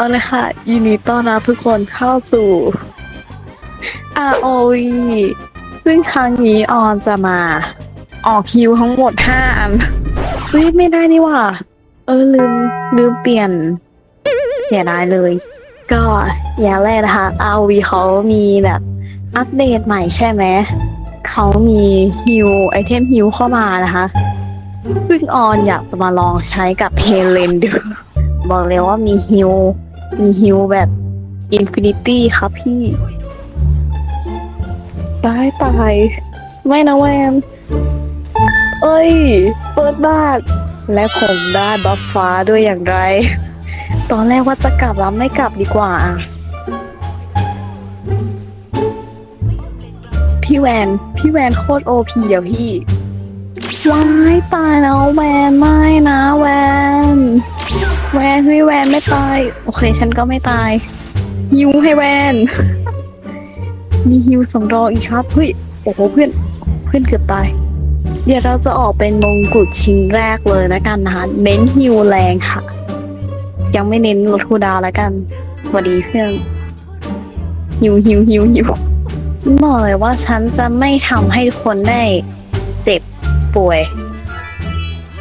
เอาเลยค่ะ ยินดีต้อนรับทุกคนเข้าสู่ ROV ซึ่งครั้งนี้ออนจะมาออกคิวทั้งหมด 5 อันเฮ้ยไม่ได้นี่หว่า เออลืมลืมเปลี่ยนเสียดายเลย ก็อย่างแรกนะคะ ROV เขามีแบบอัปเดตใหม่ใช่ไหม เขามีฮิวไอเทมฮิวเข้ามานะคะซึ่งออนอยากจะมาลองใช้กับเฮเลนดู บอกเลยว่ามีฮิว มีฮิวแบบอินฟินิตี้ครับพี่ตายตายไม่นะแวนเอ้ย เปิดบ้านและผมได้บัฟฟ้าด้วยอย่างไร ตอนแรกว่าจะกลับแล้วไม่กลับดีกว่า พี่แวน พี่แวนโคตรโอพีเดี๋ยวพี่ว้ายตายแล้วแวนไม่นะแวน แวนเฮ้แวนไม่ตาย โอเค ฉันก็ไม่ตายฮิวให้แวน มีฮิวสำรองอีกครับเฮ้ยโอ้โหเพื่อนเพื่อนเกือบตาย เดี๋ยวเราจะออกเป็นมงกุฎชิ้นแรกเลยนะกันนะคะเน้นฮิวแรงค่ะ ยังไม่เน้นลดคูดาวแล้วกันสวัสดีเพื่อนฮิวฮิวฮิวฮิวฉันบอกเลยว่าฉันจะไม่ทำให้ทุกคนได้เจ็บป่วย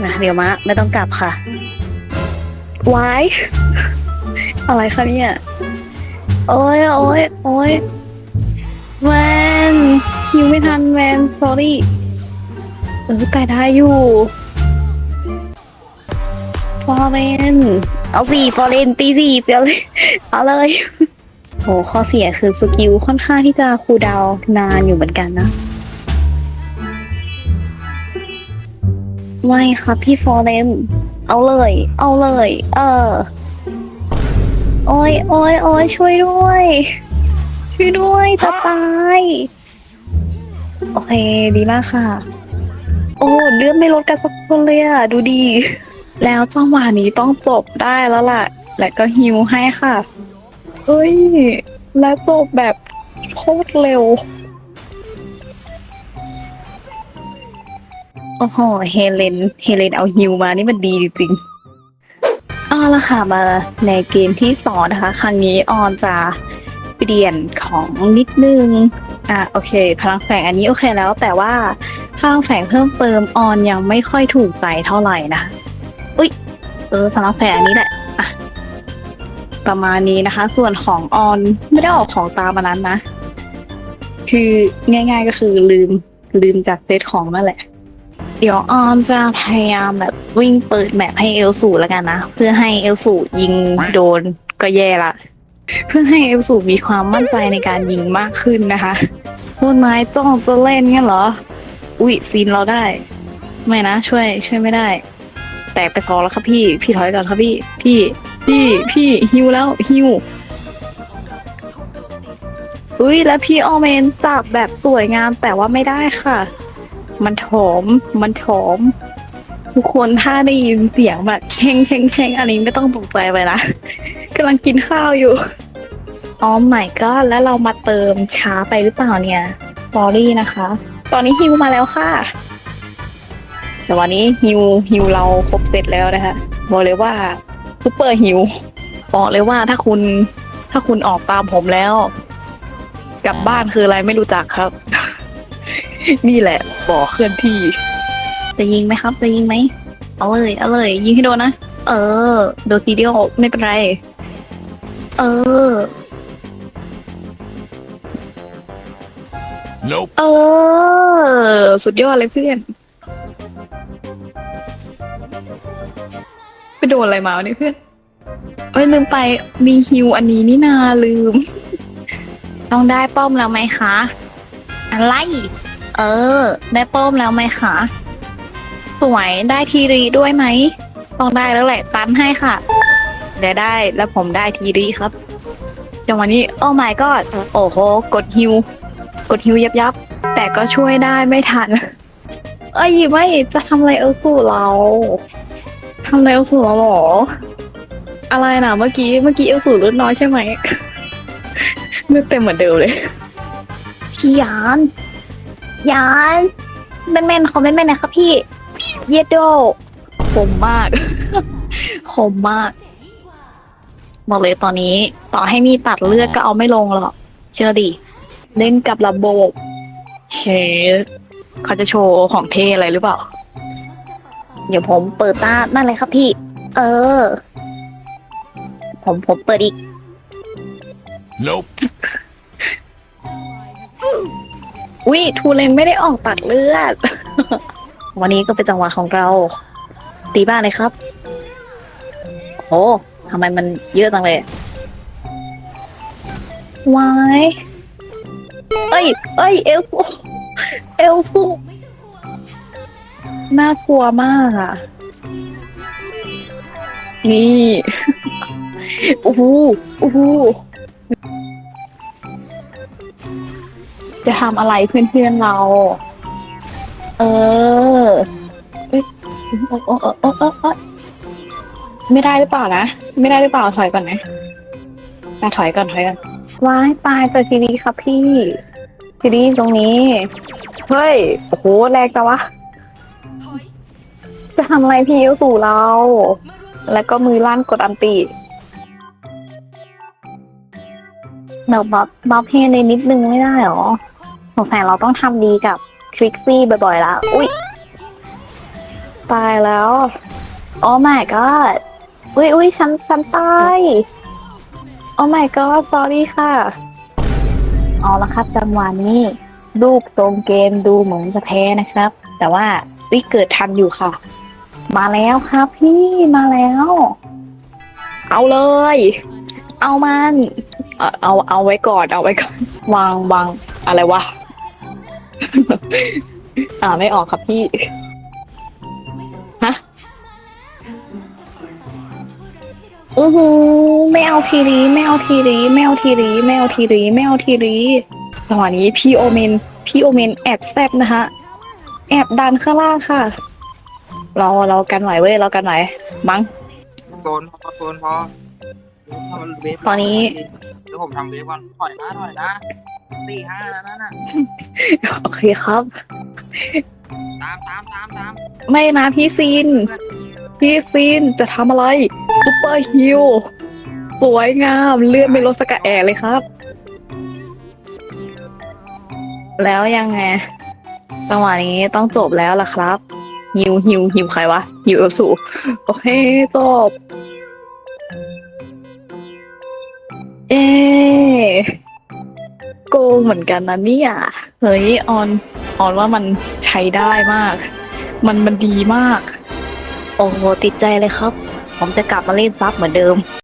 นะเดี๋ยวมะไม่ต้องกลับค่ะ วายอะไรคะเนี่ย โอ้ยโอ้ยโอ้ยแวนยิวไม่ทันแวน sorry เออแต่ได้อยู่ฟอเรนเอาสี่ฟอเรนตีสี่เปียวเลยเอาเลยโหข้อเสียคือสกิลค่อนข้างที่จะคูดาวน์นานอยู่เหมือนกันนะ ไม่ครับพี่ฟอเรน เอาเลย เอาเลย เออ โอ้ยโอ้ยโอ้ยช่วยด้วย ช่วยด้วยจะตาย โอเค ดีมากค่ะ โอ้เลือดไม่ลดกันสักคนเลยอะดูดี แล้วจังหวะนี้ต้องจบได้แล้วล่ะ และก็ฮิวให้ค่ะเอ้ย แล้วจบแบบโคตรเร็ว โอ้โห เฮเลน เฮเลนเอาฮิวมานี่มันดีจริงๆเอาละค่ะมาในเกมที่สองนะคะ ครั้งนี้ออนจะเปลี่ยนของนิดนึง อะโอเค พลังแฝงอันนี้โอเคแล้ว แต่ว่าพลังแฝงเพิ่มเติมออนยังไม่ค่อยถูกใจเท่าไหร่นะอุ้ยเออพลังแฝงอันนี้แหละอะประมาณนี้นะคะ ส่วนของออนไม่ได้ออกของตามมานั้นนะ คือง่าย ๆก็คือลืมลืมจากเซตของนั่นแหละ เดี๋ยวออมจะพยายามแบบวิ่งเปิดแมปให้เอลสูแล้วกันนะ เพื่อให้เอลสูยิงโดนก็แย่ละ เพื่อให้เอลสูมีความมั่นใจในการยิงมากขึ้นนะคะพวกนายจ้องจะเล่นเงี้ยเหรอ อุ๊ยซีนเราได้ ไม่นะช่วย ช่วยไม่ได้ แตกไปสองแล้วครับพี่ พี่ถอยก่อนครับพี่ พี่ พี่พี่ฮิวแล้วฮิวอุ้ยแล้วพี่ออเมนจับแบบสวยงามแต่ว่าไม่ได้ค่ะ มันโถม มันโถม ทุกคนถ้าได้ยินเสียงแบบเชงเชงเชงอันนี้ไม่ต้องตกใจไปนะกำลังกินข้าวอยู่อ๋อใหม่ก็แล้วเรามาเติมช้าไปหรือเปล่าเนี่ยสอรี่นะคะ ตอนนี้ฮิวมาแล้วค่ะ แต่วันนี้ฮิวฮิวเราครบเสร็จแล้วนะคะบอกเลยว่าซูเปอร์ฮิวบอกเลยว่าถ้าคุณถ้าคุณออกตามผมแล้ว กลับบ้านคืออะไรไม่รู้จักครับ นี่แหละบ่อเคลื่อนที่ จะยิงไหมครับ จะยิงไหม เอาเลย เอาเลย ยิงให้โดนนะ เออ โดนทีเดียวไม่เป็นไร เออ Nope. เออ สุดยอดเลยเพื่อน ไปโดนอะไรมาวะเนี่ยเพื่อน เอ้ยลืมไปมีฮิวอันนี้นี่นาลืม ต้องได้ป้อมแล้วไหมคะ อะไร เออ ได้ป้มแล้วไหมคะสวยได้ทีรีด้วยไหมต้องได้แล้วแหละตันให้ค่ะเดี๋ยวได้แล้วผมได้ทีรีครับจังหวะนี้โอ้ my god โอ้โหกดฮิว กดฮิวยับยับแต่ก็ช่วยได้ไม่ทัน เอ้ยไม่จะทำอะไรเอลสู่เราทำอะไรเอลสู่เราหรออะไรนะเมื่อกี้เมื่อกี้เอลสู่ลดน้อยใช่ไหมเลือดเต็มเหมือนเดิมเลยพี่ยาน ยานแม่นแม่นๆขอแม่นแม่นๆนะครับพี่ เยดโดคมมากคมมาก บอกเลยตอนนี้ ต่อให้มีตัดเลือดก็เอาไม่ลงหรอก เชื่อดิ เล่นกับระบบเชดเขาจะโชว์ของเท่อะไรหรือเปล่า เดี๋ยวผมเปิดตานั่นเลยครับพี่ เออ ผมผมเปิดอีก Nope. อุ้ยทูเลนไม่ได้ออกตัดเลือด วันนี้ก็เป็นจังหวะของเรา ตีบ้านเลยครับโอ้ทำไมมันเยอะจังเลยวายเอ้ย เอ้ย เอลฟูเอลฟูน่ากลัวมากอะ นี่ โอ้โหโอ้โห จะทำอะไรเพื่อนๆเรา เออเอ้ยโอ้โอ้โอ้โอ้โอ้โอ้ไม่ได้หรือเปล่านะ ไม่ได้หรือเปล่าถอยก่อนนะอะถอยก่อนถอยก่อนว้ายตายแต่ทีดีครับพี่ทีดีตรงนี้ เฮ้ย โอ้โหแรงจังวะ จะทำอะไรพี่เอลสู่เรา แล้วก็มือลั่นกดอันติเดี๋ยวบัฟบัฟเฮในนิดนึงไม่ได้หรอ งสัยเราต้องทำดีกับคลิกซี่บ่อยๆแล้ว อุ้ยตายแล้ว โอ้ my god อุ้ยอุ้ยฉันฉันตาย โอ้ my god sorry ค่ะเอาละครับจังหวะนี้รูปทรงเกมดูเหมือนจะแพ้นะครับ แต่ว่าวิเกิดทันอยู่ค่ะ มาแล้วครับพี่มาแล้ว เอาเลย เอามัน เอาเอาเอาไว้ก่อนเอาไว้ก่อนวางวางอะไรวะ อ่าไม่ออกครับพี่ ฮะอือหือไม่เอาทีรีไม่เอาทีรีไม่เอาทีรีไม่เอาทีรีไม่เอาทีรีจังหวะนี้พี่โอเมนพี่โอเมนแอบแซบนะคะแอบดันข้างล่างค่ะ เราเรากันไหวเว้ยเรากันไหวมั้ง โซนพอโซนพอทำเวฟตอนนี้เดี๋ยวผมทำเวฟก่อนถอยนะถอยนะ สี่ห้าแล้วนั่นน่ะ โอเคครับ ตามตามตามตามไม่นะพี่ซีน พี่ซีนจะทำอะไรซุปเปอร์ฮิลสวยงามเลื่อนไม่ลดสกะแอร์เลยครับ แล้วยังไงจังหวะนี้ต้องจบแล้วล่ะครับฮิวฮิวฮิวใครวะฮิวเอลสูโอเคจบ เอ๊ะ โกงเหมือนกันนะเนี่ยเฮ้ยออนออนว่ามันใช้ได้มาก มันมันดีมาก โอ้โหติดใจเลยครับ ผมจะกลับมาเล่นซับเหมือนเดิม